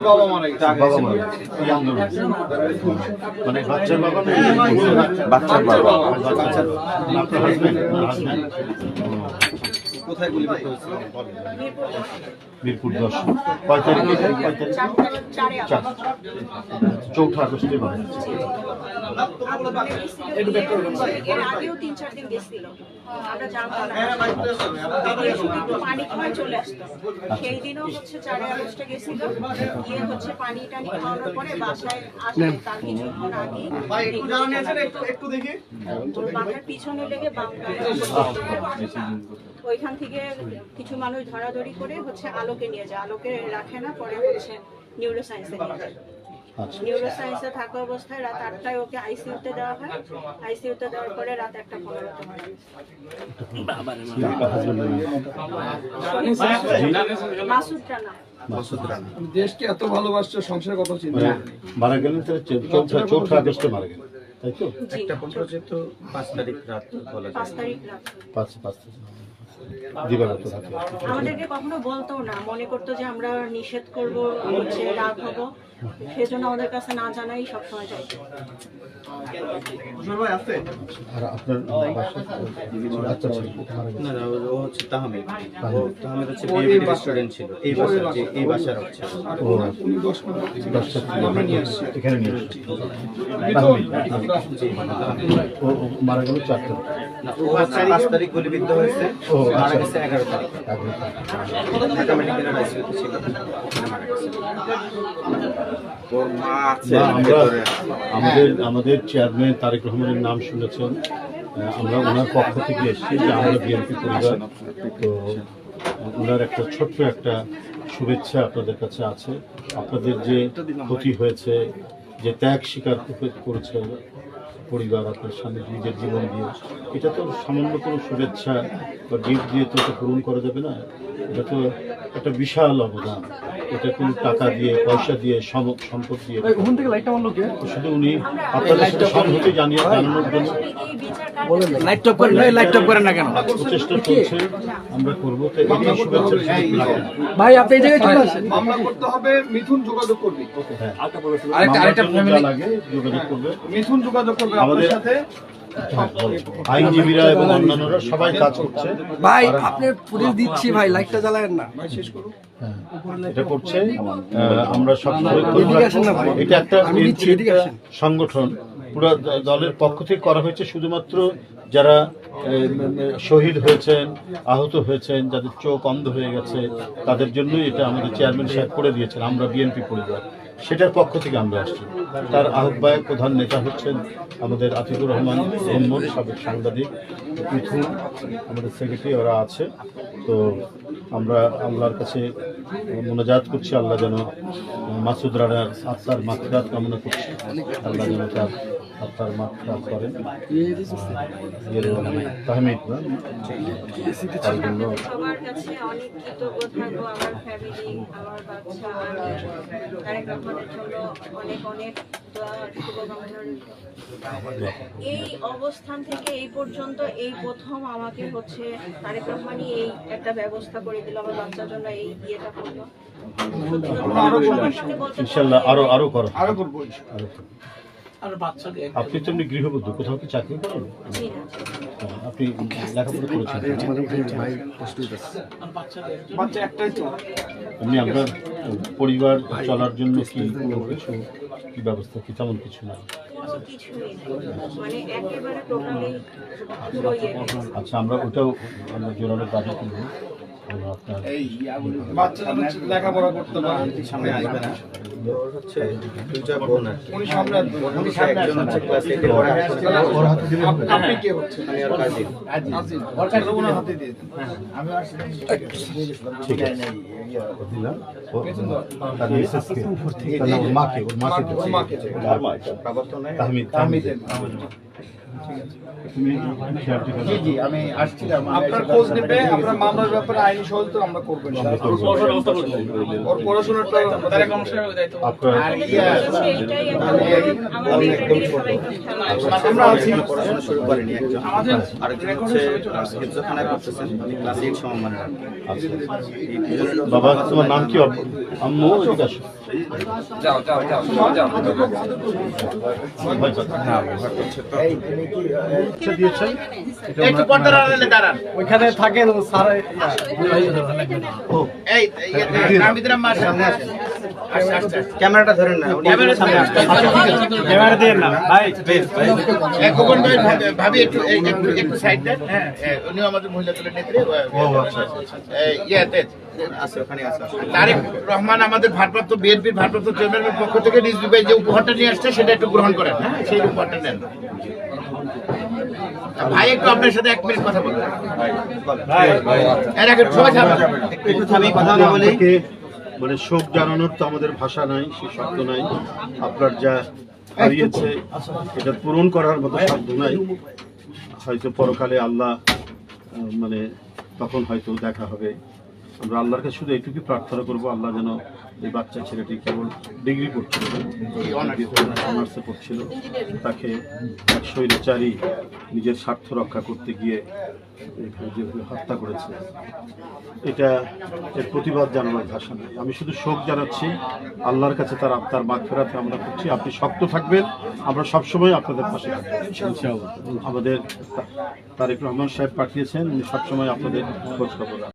বাবা মারা গেছে। মানে বাচ্চার বাবা বাচ্চার বাবা। বাচ্চার হাজবেন্ড কোথায় মিরপুর দশ। কয় তারিখে কয় তারিখ চার চৌঠা আগস্টে এর আগেও তিন চার দিন গেছিল। আমরা জানতাম না। গিয়ে শুধু একটু পানি খাওয়ায় চলে আসতো। সেই দিনও হচ্ছে চারে আগস্টে গেছিল। গিয়ে হচ্ছে পানি টানি খাওয়ানোর পরে বাসায় আসলে তার কিছুক্ষণ আগে। একটু দেখি। পিছনে লেগে ওইখান থেকে কিছু মানুষ ধরাধরি করে হচ্ছে আলোকে নিয়ে যায়। আলোকে রাখে না পরে হচ্ছে নিউরো সায়েন্সে নিয়ে যায়। আচ্ছা। নিউরো সায়েন্সে থাকা অবস্থায় রাত আটটায় ওকে আইসিইউতে দেওয়া হয়। আইসিইউতে দেওয়ার পরে রাত একটা পনেরোতে মারা মাসুদ রানা। দেশকে এত ভালোবাসছে সংসারের কথা চিন্তা মানে মারা গেলেন তাহলে চৌ- চৌঠা চৌঠা আগস্টে মারা গেলেন তাই তো? জি। যেহেতু পাঁচ তারিখ রাত বলা পাঁচ তারিখ রাত। পাঁচ পাঁচ দিবাগত আমাদেরকে কখনো বলতো না মনে করতো যে আমরা নিষেধ করব হচ্ছে রাগ হব। সেজন্য আমাদের কাছে না জানাই সবসময় যাইতো আর আপনার বাচ্চা ছিল মারা না না ও- ও হচ্ছে তাহমিদ। ও তাহমিদ হচ্ছে বিএবি রেস্টুরেন্ট ছিল। এই বাসার যে এই বাসার হচ্ছে। আর ওনার উনি দশ মিনিট দশটা ছিল আমরা নিয়ে আসছি। এখানে নিয়ে এসেছি ও ও মারা গেল চারটা না ও হচ্ছে পাঁচ তারিখ গুলিবিদ্ধ হয়েছে। ও, আমরা আমাদের আমাদের চেয়ারম্যান তারেক রহমানের নাম শুনেছেন। আমরা ওনার পক্ষ থেকে এসেছি, যে আমরা বিএনপি পরিবার। তো ওনার একটা ছোট্ট একটা শুভেচ্ছা আপনাদের কাছে আছে। আপনাদের যে ক্ষতি হয়েছে, যে ত্যাগ স্বীকার করে- করেছে পরিবার আপনার স্বামী নিজের জীবন দিয়ে, এটা তো সামান্য কোনো শুভেচ্ছা বা গিফট দিয়ে তো পূরণ করা যাবে না। এটা তো একটা বিশাল অবদান। এটা কোনো টাকা দিয়ে পয়সা দিয়ে সম্পদ দিয়ে। ওখান থেকে লাইটটা মারলো কে শুধু উনি আপনাদের সাথে সংহতি জানিয়ে জানানোর জন্য লাইট টপ করেন লাইট টপ করেন না কেন? প্রচেষ্টা চলছে আমরা করব তো এই শুভেচ্ছা ভাই আপনি এই জায়গায় চলে আসেন। মামলা করতে হবে মিথুন যোগাযোগ করবি। হ্যাঁ। আরেকটা আরেকটা যা লাগে যোগাযোগ করবে। মিথুন যোগাযোগ করবে আমাদের- সাথে। আইনজীবীরা এবং অন্যান্যরা সবাই কাজ করছে। ভাই আপনি পুলিশ দিচ্ছি ভাই লাইটটা জ্বালায়েন না। শেষ করুন হ্যাঁ, এটা করছে। আমরা সব একটা। সংগঠন। পুরো দলের পক্ষ থেকে করা হয়েছে শুধুমাত্র যারা শহীদ হয়েছেন আহত হয়েছেন যাদের চোখ অন্ধ হয়ে গেছে তাদের জন্যই এটা আমাদের চেয়ারম্যান সাহেব করে দিয়েছেন। আমরা বিএনপি পরিবার। সেটার পক্ষ থেকে আমরা আসছি। তার আহ্বায়ক প্রধান নেতা হচ্ছেন আমাদের আতিকুর রহমান মোহাম্মদ, সাবেক সাংবাদিক মিথুন আমাদের সেক্রেটারি ওরা আছে। তো আমরা আল্লাহর কাছে মোনাজাত করছি, আল্লাহ যেন মাসুদ রানার আত্মার মাত্রাত কামনা করছি। আল্লাহ যেন তার আত্মার মাত্রাত করেন। তাহমিদ না? তার জন্য সবার কাছে অনেক কৃতজ্ঞ থাকব আমার ফ্যামিলি আমার বাচ্চা তারেক রহমানের জন্য অনেক অনেক দোয়া শুভকামনা রইল। এই অবস্থান থেকে এই পর্যন্ত এই প্রথম আমাকে হচ্ছে তারেক রহমানই এই একটা ব্যবস্থা করে দিল আমার বাচ্চার জন্য এই বিয়েটা করল। ইনশাল্লাহ আরও আরও করো। আরও করব আরও করো। আপনি তো এমনি গৃহবধূ কোথাও কি চাকরি করেন? আপনি লেখাপড়া করেছেন। বাচ্চা একটাই তো। এমনি আপনার পরিবার চলার জন্য কি কোনো কিছু কি ব্যবস্থা কি তেমন কিছু না মানে একেবারে টোটালি পুরো ইয়ে আচ্ছা আমরা ওটাও আমরা জোরালো দাবি করব লেখাপড়া করতে পারে। সামনে আসবে না। হচ্ছে দুইটা বোন আর উনি সামনে আসবেন। বোন একজন হচ্ছে ক্লাস এইটে পড়ে। ওর হাতে দিলে আপনি কে হচ্ছে আমি আর কাজিন আজিজ ওর ওনার হাতে দিয়ে দেন। ঠিক আছে। দিলাম। তার মিসেসকে তার না, ওর মাকে ওর মাকে ওর মাকে কাগজ তো নাই। তাহমিদ তাহমিদ। শেয়ারটি করো। আমি আসছিলাম। আপনার খোঁজ নেবে আপনার মামলার ব্যাপারে আইনি সহযোগিতা আমরা করব ওর আমার। আমরা আছি। পড়াশোনা শুরু করেনি। একজন আরেকজন হচ্ছে হিফজখানায় পড়তেছেন আমি ক্লাস এইট সমমানের। আচ্ছা বাবা তোমার নাম কি? আম্মু এদিকে আসো। যাও যাও যাও যাও আচ্ছা ওইখানে থাকেন স্যার ক্যামেরাটা ধরেন না সামনে ক্যামেরা দিয়ে না ভাই। খোকন ভাই। ভাবি- ভাবি একটু একটু একটু সাইড দেন। হ্যাঁ। উনিও আমাদের মহিলা দলের নেত্রী। ও আচ্ছা। আচ্ছা এই, ইয়েতে আছে ওখানে আছে। তারেক রহমান আমাদের ভারপ্রাপ্ত বিএনপির ভারপ্রাপ্ত চেয়ারম্যানের পক্ষ থেকে ভাই যে উপহারটা নিয়ে আসছে সেটা একটু গ্রহণ করেন হ্যাঁ? সেই উপহারটা নেন। ভাই একটু আপনার সাথে এক মিনিট কথা বলবেন। এর আগে সবাই থাকবেন একটু থামি কথা না বলি। আপনাকে মানে শোক জানানোর তো আমাদের ভাষা নাই, সে শব্দ নাই। আপনার যা হারিয়েছে, এটা পূরণ করার মতো শব্দ নাই। হয়তো পরকালে আল্লাহ মানে তখন হয়তো দেখা হবে। আমরা আল্লাহর কাছে শুধু এইটুকু প্রার্থনা করব, আল্লাহ যেন এই বাচ্চা ছেলেটি কেবল ডিগ্রি পড়ছিল অনার্সে পড়ছিল তাকে এক স্বৈরাচারী নিজের স্বার্থ রক্ষা করতে গিয়ে হত্যা করেছে। এটা এর প্রতিবাদ জানানোর ভাষা নেই আমি শুধু শোক জানাচ্ছি আল্লাহর কাছে তার আত্মার মাগ ফেরাতে আমরা করছি। আপনি শক্ত থাকবেন আমরা সবসময় আপনাদের পাশে থাকব। আমাদের তারেক রহমান সাহেব পাঠিয়েছেন উনি সবসময় আপনাদের খোঁজ খবর রাখবেন।